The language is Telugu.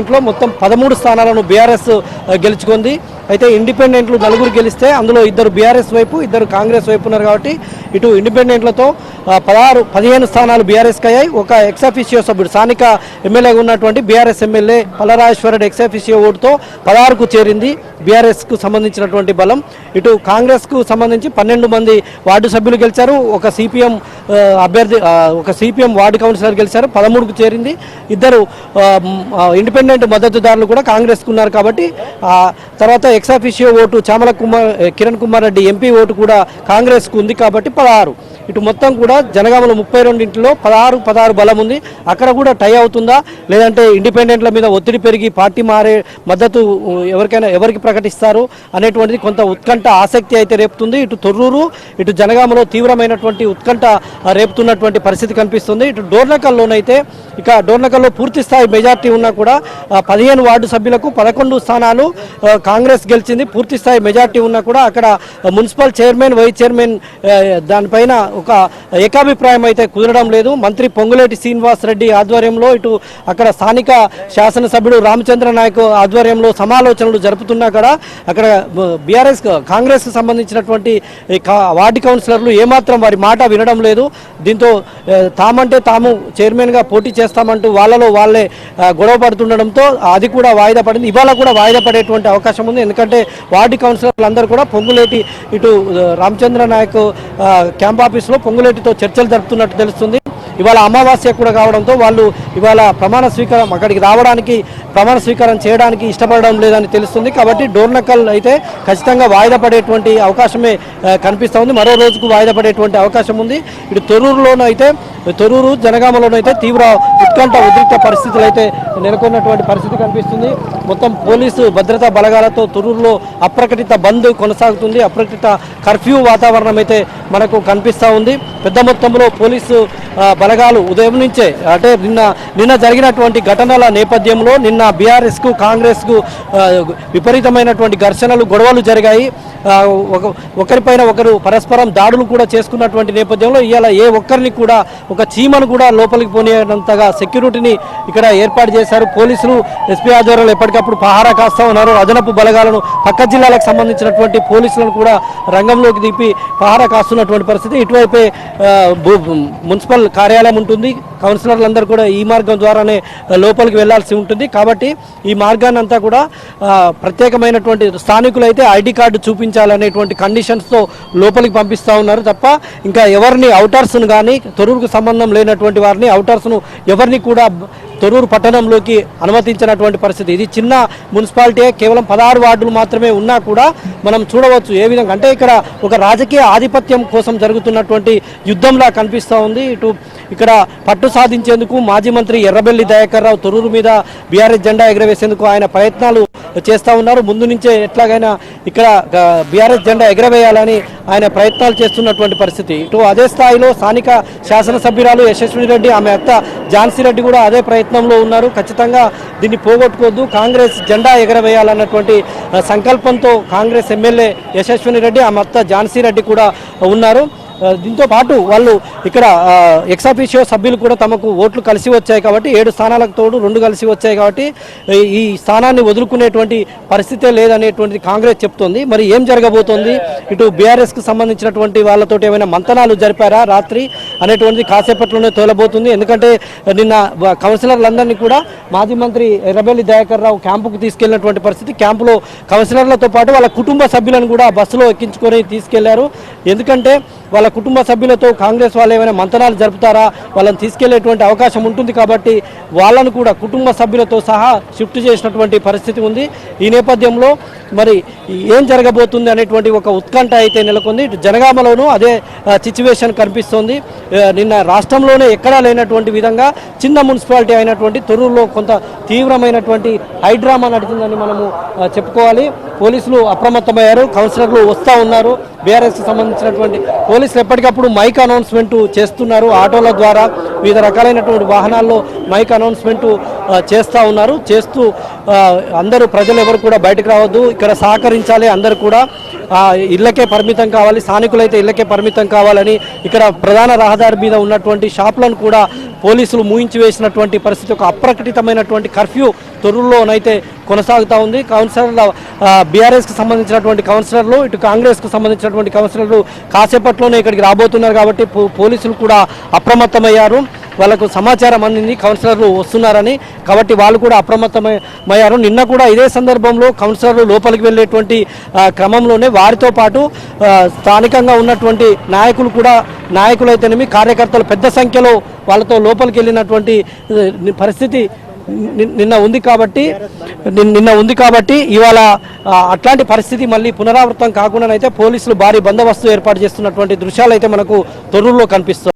ఇంట్లో మొత్తం పదమూడు స్థానాలను బీఆర్ఎస్ గెలుచుకుంది. అయితే ఇండిపెండెంట్లు నలుగురు గెలిస్తే అందులో ఇద్దరు బీఆర్ఎస్ వైపు ఇద్దరు కాంగ్రెస్ వైపు ఉన్నారు కాబట్టి ఇటు ఇండిపెండెంట్లతో పదహారు పదిహేను స్థానాలు బీఆర్ఎస్కి అయ్యాయి. ఒక ఎక్సాఫిషియో సభ్యుడు స్థానిక ఎమ్మెల్యేగా ఉన్నటువంటి బీఆర్ఎస్ ఎమ్మెల్యే పల్లరాజేశ్వరరెడ్డి ఎక్సాఫిషియో ఓటుతో పదహారుకు చేరింది బీఆర్ఎస్కు సంబంధించినటువంటి బలం. ఇటు కాంగ్రెస్కు సంబంధించి పన్నెండు మంది వార్డు సభ్యులు గెలిచారు. ఒక సిపిఎం అభ్యర్థి ఒక సిపిఎం వార్డు కౌన్సిలర్ గెలిచారు. పదమూడుకు చేరింది. ఇద్దరు ఇండిపెండెంట్ మద్దతుదారులు కూడా కాంగ్రెస్కు ఉన్నారు కాబట్టి తర్వాత ex officio vote Chamala Kumar Kiran Kumar Reddy MP vote కూడా కాంగ్రెస్కు ఉంది కాబట్టి పదహారు. ఇటు మొత్తం కూడా జనగామలో ముప్పై రెండింటిలో పదహారు పదహారు బలం ఉంది. అక్కడ కూడా టై అవుతుందా? లేదంటే ఇండిపెండెంట్ల మీద ఒత్తిడి పెరిగి పార్టీ మారే మద్దతు ఎవరికైనా ఎవరికి ప్రకటిస్తారు అనేటువంటిది కొంత ఉత్కంఠ ఆసక్తి అయితే రేపుతుంది. ఇటు తొర్రూరు ఇటు జనగామలో తీవ్రమైనటువంటి ఉత్కంఠ రేపుతున్నటువంటి పరిస్థితి కనిపిస్తుంది. ఇటు డోర్నకల్లోనైతే ఇక డోర్నకల్లో పూర్తి స్థాయి మెజార్టీ ఉన్నా కూడా పదిహేను వార్డు సభ్యులకు పదకొండు స్థానాలు కాంగ్రెస్ గెలిచింది. పూర్తి స్థాయి మెజార్టీ ఉన్నా కూడా అక్కడ మున్సిపల్ చైర్మన్ వైస్ చైర్మన్ దానిపైన ఒక ఏకాభిప్రాయం అయితే కుదరడం లేదు. మంత్రి పొంగులేటి శ్రీనివాస్ రెడ్డి ఆధ్వర్యంలో ఇటు అక్కడ స్థానిక శాసనసభ్యుడు రామచంద్ర నాయక్ ఆధ్వర్యంలో సమాలోచనలు జరుపుతున్నా కూడా అక్కడ బీఆర్ఎస్ కాంగ్రెస్ సంబంధించినటువంటి కా- వార్డు కౌన్సిలర్లు ఏమాత్రం వారి మాట వినడం లేదు. దీంతో తామంటే తాము చైర్మన్గా పోటీ చేస్తామంటూ వాళ్ళలో వాళ్ళే గొడవ పడుతుండడంతో అది కూడా వాయిదా పడింది. ఇవాళ కూడా వాయిదా పడేటువంటి అవకాశం ఉంది. ఎందుకంటే వార్డు కౌన్సిలర్లు అందరూ కూడా పొంగులేటి ఇటు రామచంద్ర నాయక్ క్యాంప్ ఆఫీస్ లో పొంగులేటితో చర్చలు జరుపుతున్నట్టు తెలుస్తుంది. ఇవాళ అమావాస్య కూడా కావడంతో వాళ్ళు ఇవాళ ప్రమాణ స్వీకారం అక్కడికి రావడానికి ప్రమాణ స్వీకారం చేయడానికి ఇష్టపడడం లేదని తెలుస్తుంది. కాబట్టి డోర్నకల్ అయితే ఖచ్చితంగా వాయిదా పడేటువంటి అవకాశమే కనిపిస్తూ ఉంది. మరో రోజుకు వాయిదా పడేటువంటి అవకాశం ఉంది. ఇటు తొరూరులోనైతే తొరూరు జనగామలోనైతే తీవ్ర ఉత్కంఠ ఉద్రిక్త పరిస్థితులు అయితే నెలకొన్నటువంటి పరిస్థితి కనిపిస్తుంది. మొత్తం పోలీసు భద్రతా బలగాలతో తురూరులో అప్రకటిత బంద్ కొనసాగుతుంది. అప్రకటిత కర్ఫ్యూ వాతావరణం అయితే మనకు కనిపిస్తూ ఉంది. పెద్ద మొత్తంలో పోలీసు బలగాలు ఉదయం నుంచే అంటే నిన్న నిన్న జరిగినటువంటి ఘటనల నేపథ్యంలో నిన్న బీఆర్ఎస్కు కాంగ్రెస్కు విపరీతమైనటువంటి ఘర్షణలు గొడవలు జరిగాయి. ఒకరిపైన ఒకరు పరస్పరం దాడులు కూడా చేసుకున్నటువంటి నేపథ్యంలో ఇవాళ ఏ ఒక్కరిని కూడా ఒక చీమను కూడా లోపలికి పోనీయనంతగా సెక్యూరిటీని ఇక్కడ ఏర్పాటు చేశారు. పోలీసులు ఎస్పీ ఆధ్వర్యంలో ఎప్పటికప్పుడు పహారా కాస్తా ఉన్నారు. అదనపు బలగాలను పక్క జిల్లాలకు సంబంధించినటువంటి పోలీసులను కూడా రంగంలోకి దింపి పహారా కాస్తున్నటువంటి పరిస్థితి. ఇటువైపే మున్సిపల్ కార్యాలయం ఉంటుంది. కౌన్సిలర్లందరూ కూడా ఈ మార్గం ద్వారానే లోపలికి వెళ్ళాల్సి ఉంటుంది. కాబట్టి ఈ మార్గాన్ని అంతా కూడా ప్రత్యేకమైనటువంటి స్థానికులైతే ఐడి కార్డు చూపించాలనేటువంటి కండిషన్స్తో లోపలికి పంపిస్తూ ఉన్నారు తప్ప ఇంకా ఎవరిని అవుటర్స్ను కానీ తొరువుకు సంబంధం లేనటువంటి వారిని అవుటర్స్ను ఎవరిని కూడా తొరూరు పట్టణంలోకి అనుమతించినటువంటి పరిస్థితి. ఇది చిన్న మున్సిపాలిటీ కేవలం పదహారు వార్డులు మాత్రమే ఉన్నా కూడా మనం చూడవచ్చు ఏ విధంగా. అంటే ఇక్కడ ఒక రాజకీయ ఆధిపత్యం కోసం జరుగుతున్నటువంటి యుద్ధంలా కనిపిస్తూ ఉంది. ఇటు ఇక్కడ పట్టు సాధించేందుకు మాజీ మంత్రి ఎర్రబెల్లి దయాకర్ రావు తొరూరు మీద బీఆర్ఎస్ జెండా ఎగరవేసేందుకు ఆయన ప్రయత్నాలు చేస్తూ ఉన్నారు. ముందు నుంచే ఎట్లాగైనా ఇక్కడ బీఆర్ఎస్ జెండా ఎగరవేయాలని ఆయన ప్రయత్నాలు చేస్తున్నటువంటి పరిస్థితి. ఇటు అదే స్థాయిలో స్థానిక శాసనసభ్యురాలు యశస్విని రెడ్డి ఆమె అత్త ఝాన్సీ రెడ్డి కూడా అదే ప్రయత్నంలో ఉన్నారు. ఖచ్చితంగా దీన్ని పోగొట్టుకోవద్దు. కాంగ్రెస్ జెండా ఎగరవేయాలన్నటువంటి సంకల్పంతో కాంగ్రెస్ ఎమ్మెల్యే యశస్విని రెడ్డి ఆమె అత్త ఝాన్సీ రెడ్డి కూడా ఉన్నారు. దీంతో పాటు వాళ్ళు ఇక్కడ ఎక్సాఫీషియో సభ్యులు కూడా తమకు ఓట్లు కలిసి వచ్చాయి కాబట్టి ఏడు స్థానాలకు తోడు రెండు కలిసి వచ్చాయి కాబట్టి ఈ- స్థానాన్ని వదులుకునేటువంటి పరిస్థితే లేదనేటువంటిది కాంగ్రెస్ చెప్తోంది. మరి ఏం జరగబోతోంది? ఇటు బీఆర్ఎస్కి సంబంధించినటువంటి వాళ్ళతో ఏమైనా మంతనాలు జరిపారా రాత్రి అనేటువంటిది కాసేపట్లోనే తోలబోతుంది. ఎందుకంటే నిన్న కౌన్సిలర్లందరినీ కూడా మాజీ మంత్రి ఎర్రబెల్లి దయాకర్ రావు క్యాంపుకు తీసుకెళ్ళినటువంటి పరిస్థితి. క్యాంపులో కౌన్సిలర్లతో పాటు వాళ్ళ కుటుంబ సభ్యులను కూడా బస్సులో ఎక్కించుకొని తీసుకెళ్ళారు. ఎందుకంటే వాళ్ళ కుటుంబ సభ్యులతో కాంగ్రెస్ వాళ్ళు ఏమైనా మంతనాలు జరుపుతారా? వాళ్ళని తీసుకెళ్ళేటువంటి అవకాశం ఉంటుంది కాబట్టి వాళ్ళను కూడా కుటుంబ సభ్యులతో సహా షిఫ్ట్ చేసినటువంటి పరిస్థితి ఉంది. ఈ నేపథ్యంలో మరి ఏం జరగబోతుంది అనేటువంటి ఒక ఉత్కంఠ అయితే నెలకొంది. జనగామలోనూ అదే సిచ్యువేషన్ కనిపిస్తోంది. నిన్న రాష్ట్రంలోనే ఎక్కడా లేనటువంటి విధంగా చిన్న మున్సిపాలిటీ అయినటువంటి తొర్రూరులో కొంత తీవ్రమైనటువంటి హైడ్రామా నడిచిందని మనము చెప్పుకోవాలి. పోలీసులు అప్రమత్తమయ్యారు కౌన్సిలర్లు వస్తూ ఉన్నారు. బీఆర్ఎస్కి సంబంధించినటువంటి పోలీసులు ఎప్పటికప్పుడు మైక్ అనౌన్స్మెంట్ చేస్తున్నారు. ఆటోల ద్వారా వివిధ రకాలైనటువంటి వాహనాల్లో మైక్ అనౌన్స్మెంట్ చేస్తూ ఉన్నారు. చేస్తూ అందరూ ప్రజలు ఎవరు కూడా బయటకు రావద్దు. ఇక్కడ సహకరించాలి అందరూ కూడా. ఇళ్ళకే పరిమితం కావాలి. స్థానికులైతే ఇళ్ళకే పరిమితం కావాలని ఇక్కడ ప్రధాన రహదారి మీద ఉన్నటువంటి షాపులను కూడా పోలీసులు మూయించి వేసినటువంటి పరిస్థితి ఒక అప్రకటితమైనటువంటి కర్ఫ్యూ తొరుల్లోనైతే కొనసాగుతూ ఉంది. కౌన్సిలర్ల బీఆర్ఎస్కి సంబంధించినటువంటి కౌన్సిలర్లు ఇటు కాంగ్రెస్కు సంబంధించినటువంటి కౌన్సిలర్లు కాసేపట్లోనే ఇక్కడికి రాబోతున్నారు కాబట్టి పో- పోలీసులు కూడా అప్రమత్తమయ్యారు. వాళ్ళకు సమాచారం అందింది కౌన్సిలర్లు వస్తున్నారని. కాబట్టి వాళ్ళు కూడా అప్రమత్తమయ్యారు. నిన్న కూడా ఇదే సందర్భంలో కౌన్సిలర్లు లోపలికి వెళ్ళేటువంటి క్రమంలోనే వారితో పాటు స్థానికంగా ఉన్నటువంటి నాయకులు కూడా నాయకులైతేనేమి కార్యకర్తలు పెద్ద సంఖ్యలో వాళ్ళతో లోపలికి వెళ్ళినటువంటి పరిస్థితి నిన్న ఉంది కాబట్టి నిన్- నిన్న ఉంది కాబట్టి ఇవాళ అట్లాంటి పరిస్థితి మళ్ళీ పునరావృతం కాకుండానైతే పోలీసులు భారీ బందోబస్తు ఏర్పాటు చేస్తున్నటువంటి దృశ్యాలు అయితే మనకు తొర్రూరులో కనిపిస్తాయి